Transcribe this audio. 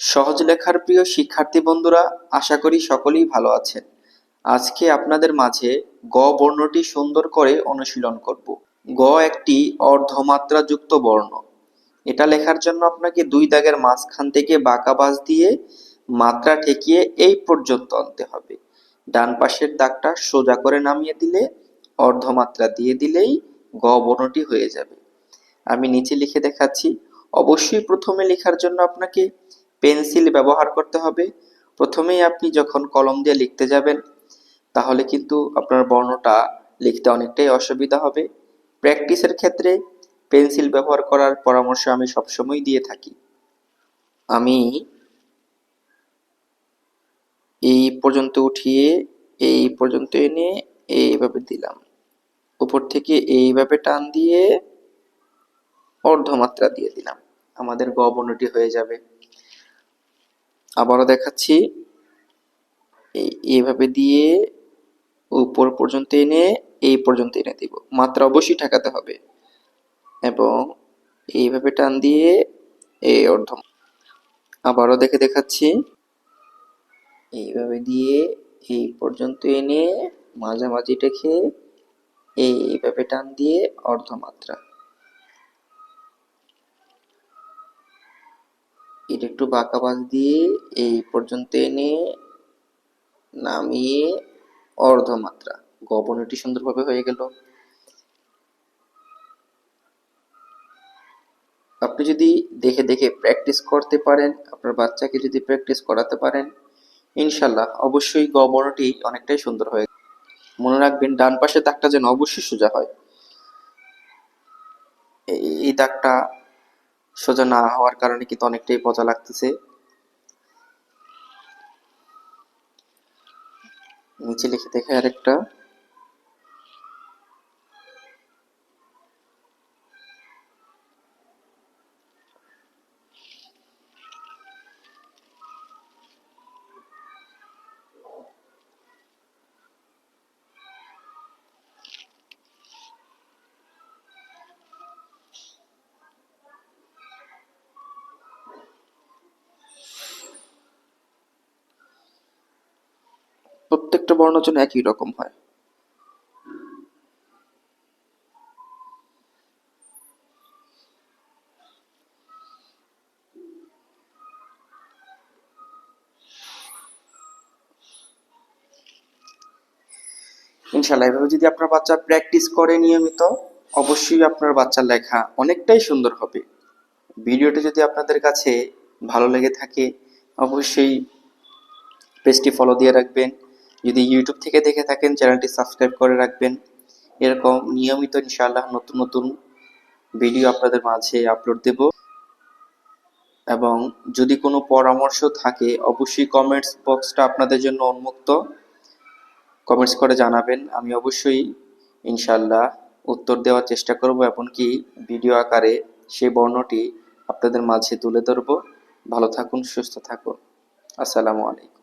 সহজ লেখার প্রিয় শিক্ষার্থী বন্ধুরা, আশা করি সকলেই ভালো আছেন। আজকে আপনাদের মাঝে গ বর্ণটি সুন্দর করে অনুশীলন করব। গ একটি অর্ধমাত্রাযুক্ত বর্ণ। এটা লেখার জন্য আপনাকে দুই দাগের মাঝখান থেকে বাঁকা বাঁশ দিয়ে মাত্রা ঠেকিয়ে এই পর্যন্ত আনতে হবে। ডান পাশের দাগটা সোজা করে নামিয়ে দিলে, অর্ধমাত্রা দিয়ে দিলেই গ বর্ণটি হয়ে যাবে। আমি নিচে লিখে দেখাচ্ছি। অবশ্যই প্রথমে লেখার জন্য আপনাকে পেন্সিল ব্যবহার করতে হবে। প্রথমেই আপনি যখন কলম দিয়ে লিখতে যাবেন, তাহলে কিন্তু আপনার বর্ণটা লিখতে অনেকটাই অসুবিধা হবে। প্র্যাকটিসের ক্ষেত্রে পেন্সিল ব্যবহার করার পরামর্শ আমি সবসময় দিয়ে থাকি। আমি এই পর্যন্ত উঠিয়ে, এই পর্যন্ত এনে এইভাবে দিলাম। উপর থেকে এইভাবে টান দিয়ে অর্ধমাত্রা দিয়ে দিলাম। আমাদের গ বর্ণটি হয়ে যাবে। আবারও দেখাচ্ছি। এই- এইভাবে দিয়ে উপর পর্যন্ত এনে এই পর্যন্ত এনে দিব। মাত্রা অবশ্যই ঠেকাতে হবে। এবং এইভাবে টান দিয়ে এই অর্ধ আবারও দেখে দেখাচ্ছি। এইভাবে দিয়ে এই পর্যন্ত এনে মাঝামাঝি রেখে এইভাবে টান দিয়ে অর্ধমাত্রা। এটা একটু বাঁকা বাঁক দিয়ে এই পর্যন্ত এনে নামিয়ে অর্ধমাত্রা। গবনটি সুন্দরভাবে হয়ে গেল। আপনি যদি দেখে দেখে প্র্যাকটিস করতে পারেন, আপনার বাচ্চাকে যদি প্র্যাকটিস করাতে পারেন, ইনশাল্লাহ অবশ্যই গবনটি অনেকটাই সুন্দর হয়ে মনে রাখবেন, ডান পাশে দাগটা যেন অবশ্যই সোজা হয়। এই দাগটা সোজা না হওয়ার কারণে কিন্তু অনেকটাই পচা লাগতেছে। নিচে লিখে দেখে আরেকটা। প্রত্যেকটা বর্ণ যেন একই রকম হয়। ইনশাল্লাহ এভাবে যদি আপনার বাচ্চা প্র্যাকটিস করে নিয়মিত, অবশ্যই আপনার বাচ্চার লেখা অনেকটাই সুন্দর হবে। ভিডিওটি যদি আপনাদের কাছে ভালো লেগে থাকে, অবশ্যই পেজটি ফলো দিয়ে রাখবেন। যদি ইউটিউব থেকে দেখে থাকেন, চ্যানেলটি সাবস্ক্রাইব করে রাখবেন। এরকম নিয়মিত ইনশাআল্লাহ নতুন নতুন ভিডিও আপনাদের মাঝে আপলোড দেব। এবং যদি কোনো পরামর্শ থাকে, অবশ্যই কমেন্টস বক্সটা আপনাদের জন্য উন্মুক্ত। কমেন্টস করে জানাবেন। আমি অবশ্যই ইনশাআল্লাহ উত্তর দেওয়ার চেষ্টা করব, এমনকি ভিডিও আকারে সেই বর্ণটি আপনাদের মাঝে তুলে ধরব। ভালো থাকুন, সুস্থ থাকুন। আসসালামু আলাইকুম।